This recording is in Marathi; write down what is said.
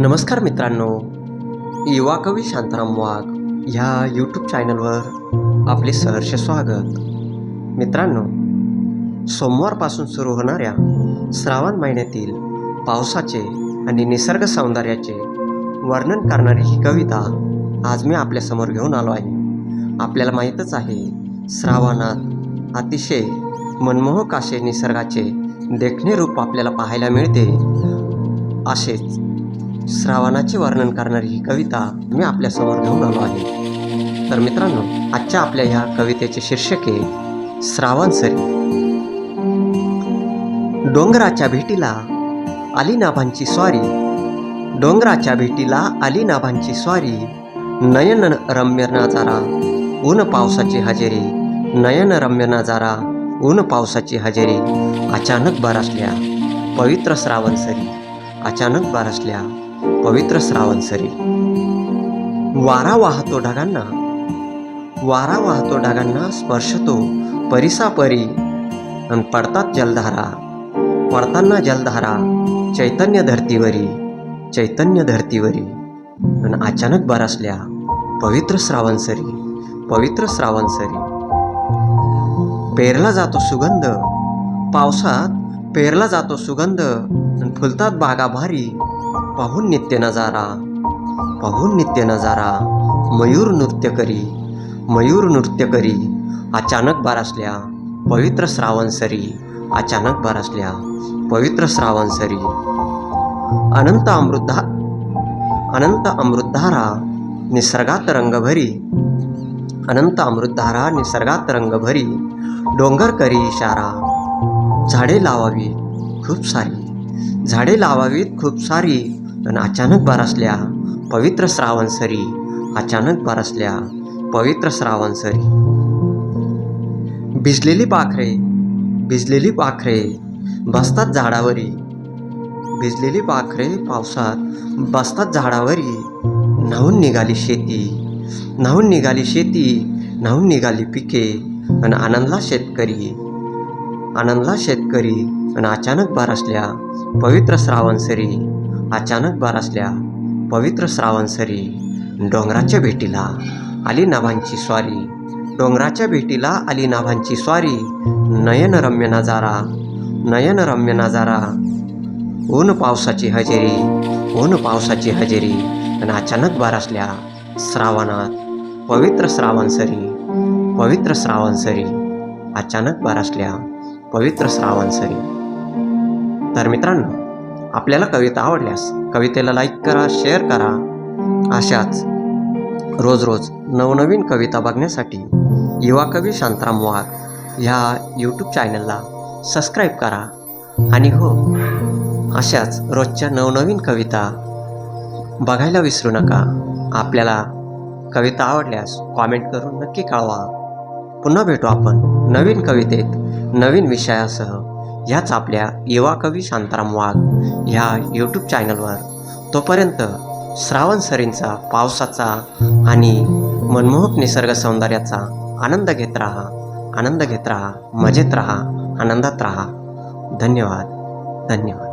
नमस्कार मित्रांनो. युवा कवी शांताराम वाघ ह्या यूट्यूब चॅनलवर आपले सहर्ष स्वागत. मित्रांनो सोमवारपासून सुरू होणाऱ्या श्रावण महिन्यातील पावसाचे आणि निसर्ग सौंदर्याचे वर्णन करणारी ही कविता आज मी आपल्यासमोर घेऊन आलो आहे. आपल्याला माहीतच आहे श्रावणात अतिशय मनमोहक असे निसर्गाचे देखणे रूप आपल्याला पाहायला मिळते असेच. श्रावणाचे वर्णन करणारी ही कविता मी आपल्यासमोर घेऊन आलो आहे. तर मित्रांनो आजच्या आपल्या ह्या कवितेचे शीर्षक आहे श्रावण सरी. डोंगराच्या भेटीला आली नाभांची स्वारी. डोंगराच्या भेटीला आली नाभांची स्वारी. नयन रम्य नजारा ऊन पावसाची हजेरी. नयन रम्य नजारा ऊन पावसाची हजेरी. अचानक बरसल्या पवित्र श्रावण सरी. अचानक बरसल्या पवित्र श्रावण सरी वारा वाहतो ढगांना वारा वाहतो ढगांना स्पर्शतो परिसापरी आणि पडतात जलधारा पडताना जलधारा चैतन्य धर्तीवरी चैतन्य धर्तीवरी. आणि अचानक बरसल्या पवित्र श्रावण सरी पवित्र श्रावण सरी पेरला जातो सुगंध पावसात पेरला जातो सुगंध आणि फुलतात बागा भारी. पाहून नित्य नजारा पाहून नित्य नजारा मयूर नृत्य करी मयूर नृत्य करी अचानक बारसल्या पवित्र श्रावण सरी अचानक बारसल्या पवित्र श्रावण सरी. अनंत अमृतधा अनंत अमृतधारा निसर्गात रंगभरी. अनंत अमृतधारा निसर्गात रंगभरी. डोंगर करी इशारा झाडे लावावी खूप सारी झाडे लावावीत खूप सारी. आणि अचानक बरसल्या पवित्र श्रावण सरी अचानक बरसल्या पवित्र श्रावण सरी. भिजलेली पाखरे भिजलेली पाखरे बसतात झाडावरी. भिजलेली पाखरे पावसात बसतात झाडावरी. न्हावून निघाली शेती न्हावून निघाली शेती न्हावून निघाली पिके आणि आनंदला शेतकरी. आनंदला शेतकरी आणि अचानक बरसल्या पवित्र श्रावण सरी. अचानक बरसल्या पवित्र श्रावण सरी डोंगराच्या भेटीला आली नाभांची स्वारी. डोंगराच्या भेटीला आली नाभांची स्वारी. नयनरम्य नजारा नयनरम्य नजारा. ऊन पावसाची हजेरी ऊन पावसाची हजेरी. आणि अचानक बरसल्या श्रावणात पवित्र श्रावण सरी पवित्र श्रावण सरी. अचानक बरसल्या पवित्र श्रावण सरी. तर मित्रांनो आपल्याला कविता आवडल्यास कवितेला लाईक करा शेअर करा. अशाच रोज रोज नवनवीन कविता बघण्यासाठी युवा कवी शांताराम वाघ ह्या यूट्यूब चॅनलला सबस्क्राईब करा. आणि हो अशाच रोजच्या नवनवीन कविता बघायला विसरू नका. आपल्याला कविता आवडल्यास कॉमेंट करून नक्की कळवा. पुन्हा भेटू आपण नवीन कवितेत नवीन विषयासह. ह्याच आपल्या युवा कवी शांताराम वाघ ह्या यूट्यूब चॅनलवर तोपर्यंत श्रावण सरींचा पावसाचा आणि मनमोहक निसर्ग सौंदर्याचा आनंद घेत राहा आनंद घेत राहा मजेत राहा आनंदात राहा. धन्यवाद धन्यवाद.